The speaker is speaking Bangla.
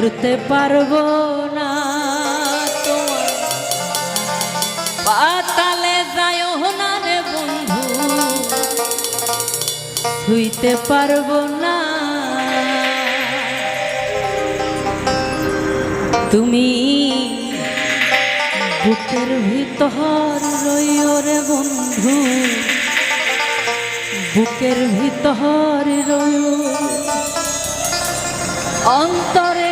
ধরতে পারব না তোমার পাতালে যায় না রে বন্ধু, শুইতে পারব না। তুমি বুকের ভিতর রইও রে বন্ধু, বুকের ভিতর রইও। অন্তরে